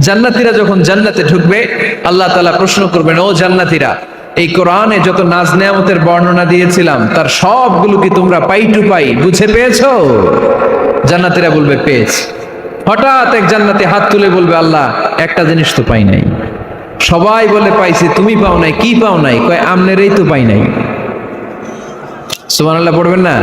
জান্নাতীরা যখন জান্নাতে ঢুকবে, আল্লাহ তাআলা প্রশ্ন করবেন, ও জান্নাতীরা, এই কোরআনে যত নাজ নেয়ামতের বর্ণনা দিয়েছিলাম, তার সবগুলো কি তোমরা পাই টু পাই? বুঝে পেয়েছ? জান্নাতীরা বলবে, পেয়েছি। হঠাৎ এক জান্নাতি হাত তুলে বলবে, আল্লাহ, একটা জিনিস তো পাই নাই। সবাই বলে, পাইছি, তুমি পাও নাই, কি পাও নাই? কয়, আমনেরই তো পাই নাই। সুবহানাল্লাহ, পড়বেন না?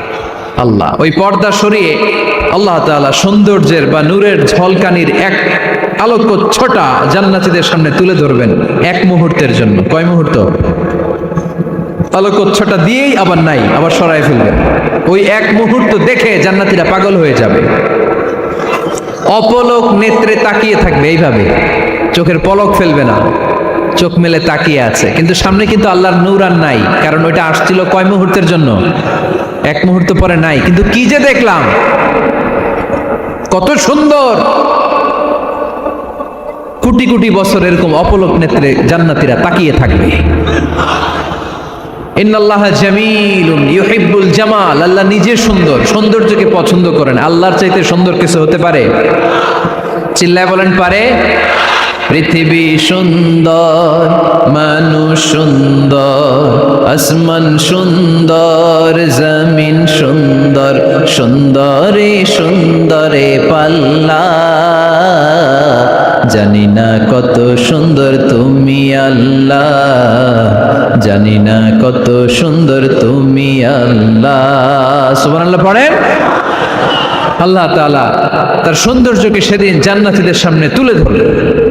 আল্লাহ। ওই পর্দা সরিয়ে আল্লাহ তাআলা সৌন্দর্যের বা নূরের ঝলকানির এক আলোকচ্ছটা জান্নাতীদের সামনে তুলে ধরবেন এক মুহূর্তের জন্য। কয় মুহূর্ত? আলোকচ্ছটা দিয়েই আবার নাই, আবার সরাই ফেলবেন। ওই এক মুহূর্ত দেখে জান্নাতীরা পাগল হয়ে যাবে। অপলক নেত্রে তাকিয়ে থাকবে এইভাবে। চোখের পলক ফেলবে না। চোখ মেলে তাকিয়ে আছে। কিন্তু সামনে কিন্তু আল্লাহর নূর আর নাই, কারণ ওইটা আসছিল কয় মুহূর্তের জন্য? এক মুহূর্ত পরে নাই, কিন্তু কি যে দেখলাম? কত সুন্দর! কোটি কোটি বছর এরকম অপলক নেত্রে জান্নাতীরা তাকিয়ে থাকবে। ইন্নাল্লাহ জামাল, আল্লাহ নিজে সুন্দর, সৌন্দর্যকে পছন্দ করেন। আল্লাহর চাইতে সুন্দর কিছু হতে পারে? চিল্লায় বলেন, পারে? পৃথিবী সুন্দর, মানুষ সুন্দর, আসমান সুন্দর, জমিন সুন্দর, সুন্দরে সুন্দরে পাল্লা। জানি না কত সুন্দর তুমি আল্লাহ, জানি না কত সুন্দর তুমি আল্লাহ। সুবহানাল্লাহ পড়েন। আল্লাহ তাআলা তার সৌন্দর্যকে সেদিন জান্নাতীদের সামনে তুলে ধরলেন।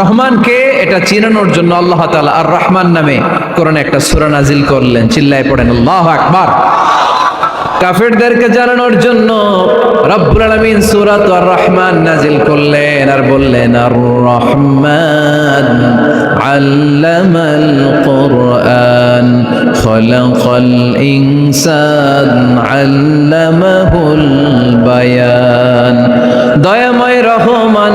রহমানকে এটা চিনানোর জন্য আল্লাহ তাআলা আর রহমান নামে কোরআন একটা সূরা নাজিল করলেন। চিল্লায় পড়েন, আল্লাহু আকবার। কাফেরদেরকে জানানোর জন্য রব্বুল সূরাত আর রহমান নাজিল করলেন আর বললেন, আর রহমান আল্লামাল কুরআন, খলাকাল ইনসান আল্লামাহুল বায়ান। দয়াময় রহমান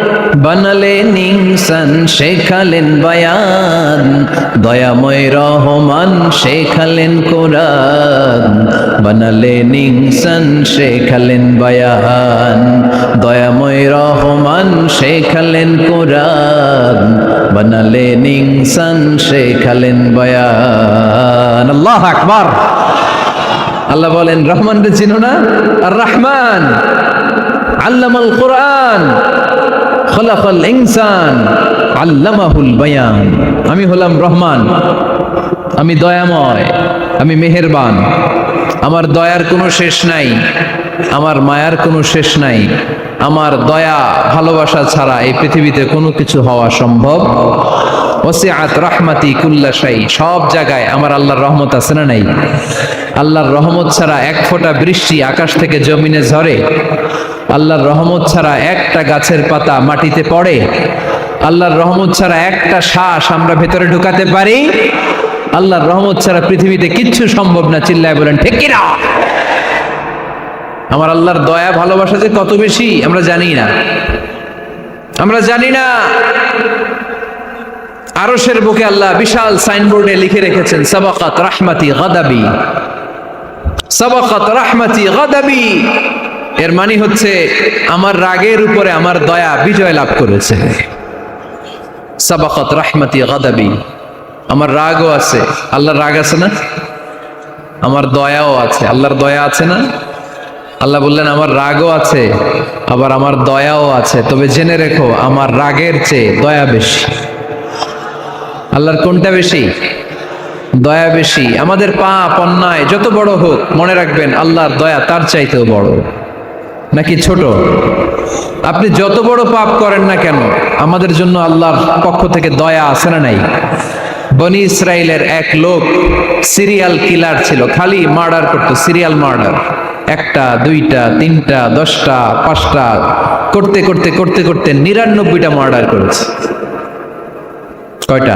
বানালেন ইনসান শেখালেন বায়ান। দয়াময় রহমান, শেখালেন কোরআন। বানালেন ইনসান শেখালেন বায়ান। দয়াময় রহমান, শেখালেন কোরআন। বানালেন ইনসান শেখালেন বায়ান। আল্লাহ আকবার। আল্লাহ বলেন রহমান চিনো না? আর রহমান আল্লামাল কোরআন। খলাকাল ইনসান আল্লামাহুল বায়ান। আমি হলাম রহমান, আমি দয়াময়, আমি মেহেরবান। আমার দয়ার কোনো শেষ নাই, আমার মায়ার কোনো শেষ নাই। আমার দয়া, ভালোবাসা ছাড়া এই পৃথিবীতে কোনো কিছু হওয়া সম্ভব। ওসিআত রহমাতি কুল্লা শাই, সব জায়গায় আমার আল্লাহর রহমত আছে না নাই? আল্লাহর রহমত ছাড়া এক ফোঁটা বৃষ্টি আকাশ থেকে জমিনে ঝরে। আল্লাহর রহমত ছাড়া একটা গাছের পাতা মাটিতে পড়ে। আল্লাহর রহমত ছাড়া একটা শ্বাস আমরা ভেতরে ঢুকাতে পারি। আল্লাহর রহমত ছাড়া পৃথিবীতে কিচ্ছু সম্ভব না, চিল্লায় বলেন, ঠিক আমার আল্লাহর দয়া, ভালোবাসা যে কত বেশি, আমরা জানি না। আমরা জানি না। আরসের বুকে আল্লাহ বিশাল সাইনবোর্ডে লিখে রেখেছেন, সাবাকাত রাহমাতি গাদাবি। সাবাকাত রাহমাতি গাদাবি। এর মানে হচ্ছে আমার রাগের উপরে আমার দয়া বিজয় লাভ করেছে। সাবাকাত রাহমাতি গাদাবি। আমার রাগও আছে। আল্লাহর রাগ আছে না? আমার দয়াও আছে। আল্লাহর দয়া আছে না? আল্লাহ বললেন, আমার রাগও আছে, আবার আমার দয়াও আছে। তবে জেনে রেখো, আমার রাগের চেয়ে দয়া বেশি। আল্লাহর কোনটা বেশি? দয়া বেশি। আমাদের পাপ, অন্যায়, যত বড় হোক, মনে রাখবেন, আল্লাহর দয়া তার চাইতেও বড়। নাকি ছোট? আপনি যত বড় পাপ করেন না কেন, আমাদের জন্য আল্লাহর পক্ষ থেকে দয়া আছে না নাই? বনি ইসরায়েলের এক লোক সিরিয়াল কিলার ছিল, খালি মার্ডার করতো, সিরিয়াল মার্ডার। একটা, দুইটা, তিনটা, দশটা, পাঁচটা, করতে করতে করতে করতে নিরানব্বইটা মার্ডার করেছে। কয়টা?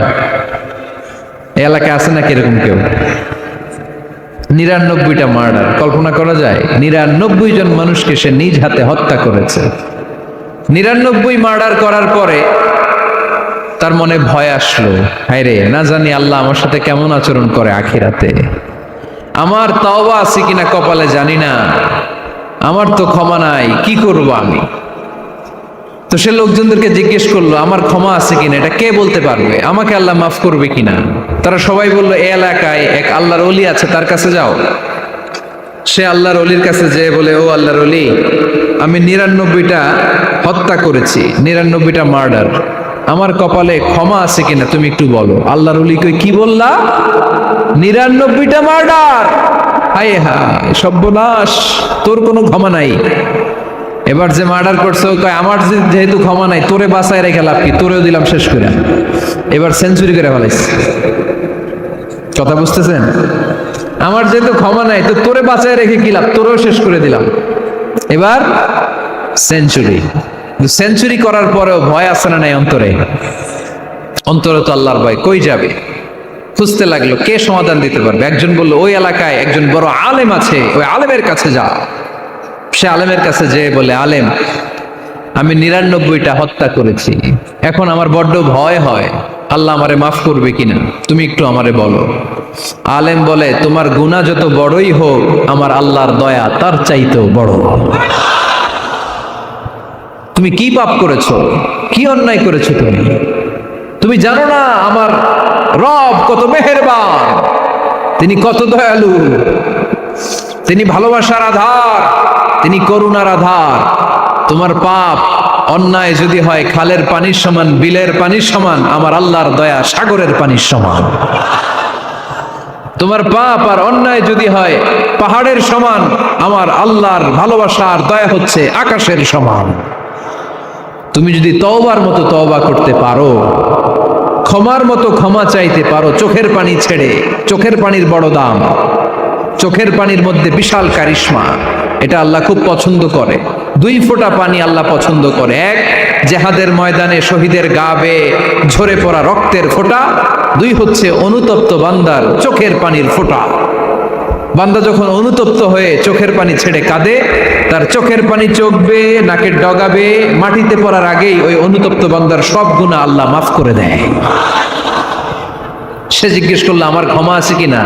এলাকায় আছে নাকি এরকম কেউ? নিরানব্বইটা মার্ডার। কল্পনা করা যায়, নিরানব্বই জন মানুষকে সে নিজ হাতে হত্যা করেছে। নিরানব্বই মার্ডার করার পরে তার মনে ভয় আসলো, হায় রে, না জানি আল্লাহ আমার সাথে কেমন আচরণ করে আখিরাতে। আমার তাওবা আছে কিনা কপালে জানি না। আমার তো ক্ষমা নাই, কি করব আমি? তো সে লোকজনদেরকে জিজ্ঞেস করল, আমার ক্ষমা আছে কিনা? এটা কে বলতে পারবে? আমাকে আল্লাহ মাফ করবে কিনা? তারা সবাই বলল, এ এলাকায় এক আল্লাহর অলি আছে, তার কাছে যাও। সে আল্লাহর অলির কাছে যেয়ে বলে, ও আল্লাহর অলি আমি নিরানব্বইটা হত্যা করেছি, নিরানব্বইটা মার্ডার। আমার কপালে ক্ষমা আছে কিনা তুমি একটু বলো? আল্লাহর অলি কই, কি বললা? নিরানব্বইটা মার্ডার? হায় হায়, সর্বনাশ, তোর কোনো ক্ষমা নাই। এবার যে মার্ডার করছে ও কয়, আমার যেহেতু ক্ষমা নাই, তোরে বাঁচায় রেখে লাভ কি? তোরেও দিলাম শেষ করে এবার সেঞ্চুরি করে ফেলাইছে। কথা বুঝতেছেন? আমার যেহেতু ক্ষমা নাই, তো তোরে বাঁচায় রেখে কি লাভ? তোরেও শেষ করে দিলাম। এবার সেঞ্চুরি। সেঞ্চুরি করার পরেও ভয় আছে না নাই অন্তরে? অন্তরে তো আল্লাহর ভয়। কই যাবে? খুঁজতে লাগল, কে সমাধান দিতে পারবে? একজন বলল, ওই এলাকায় একজন বড় আলেম আছে, ওই আলেমের কাছে যা। সে আলেমের কাছে যেয়ে বলে, আলেম, আমি নিরানব্বইটা হত্যা করেছি। এখন আমার বড্ড ভয় হয়। আল্লাহ আমারে মাফ করবে কিনা? তুমি একটু আমারে বলো। আলেম বলে, তোমার গুনাহ যত বড়ই হোক, আমার আল্লাহর দয়া তার চাইতেও বড়। তুমি কি পাপ করেছ? কি অন্যায় করেছ তুমি? তুমি জানো না আমার রব কত মেহেরবান। তিনি কত দয়ালু। তিনি ভালোবাসার আধার, তিনি করুণার আধার। তোমার পাপ অন্যায় যদি হয়, খালের পানির সমান, বিলের পানির সমান, আমার আল্লাহর দয়া সাগরের পানির সমান। তোমার পাপ আর অন্যায় যদি হয়, পাহাড়ের সমান, আমার আল্লাহর ভালোবাসার দয়া হচ্ছে আকাশের সমান। তুমি যদি তওবার মতো তওবা করতে পারো, ক্ষমার মতো ক্ষমা চাইতে পারো, চোখের পানি ছেড়ে, চোখের পানির বড় দাম। চোখের পানির মধ্যে বিশাল কারিশমা। এটা আল্লাহ খুব পছন্দ করে। দুই ফোঁটা পানি আল্লাহ পছন্দ করে। এক, জেহাদের ময়দানে শহীদের গা বেয়ে ঝরে পড়া রক্তের ফোঁটা। দুই হচ্ছে অনুতপ্ত বান্দার চোখের পানির ফোঁটা। বান্দা যখন অনুতপ্ত হয়ে চোখের পানি ছেড়ে কাঁদে, তার চোখের পানি চোখবে, নাকের ডগাবে, মাটিতে পড়ার আগেই ওই অনুতপ্ত বান্দার সব গুণা আল্লাহ মাফ করে দেয়। সে জিজ্ঞেস করল, আমার ক্ষমা আছে কিনা?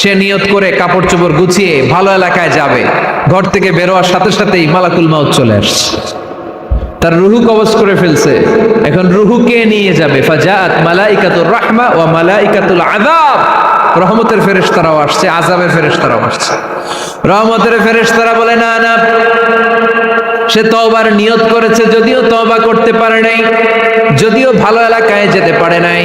সে নিয়ত করে কাপড় চোপড় গুছিয়ে ভালো এলাকায় যাবে। ঘর থেকে বেরোয়ার সাথে সাথেই মালাকুল মাউত চলে আসছে। তার রুহু কবজ করে ফেলছে। এখন রুহুকে নিয়ে যাবে? ফাজাত মালাইকাতুর রাহমা ওয়া মালাইকাতুল আযাব। রহমতের ফেরেশতারাও আসছে, আযাবের ফেরেশতারাও আসছে। রহমতের ফেরেশতারা বলে, না না, সে তওবার নিয়ত করেছে, যদিও তওবা করতে পারে নাই, যদিও ভালো এলাকায় যেতে পারে নাই।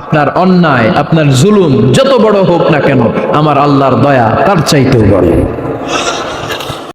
আপনার অন্যায়, আপনার জুলুম, যত বড় হোক না কেন, আমার আল্লাহর দয়া তার চাইতেও বড়।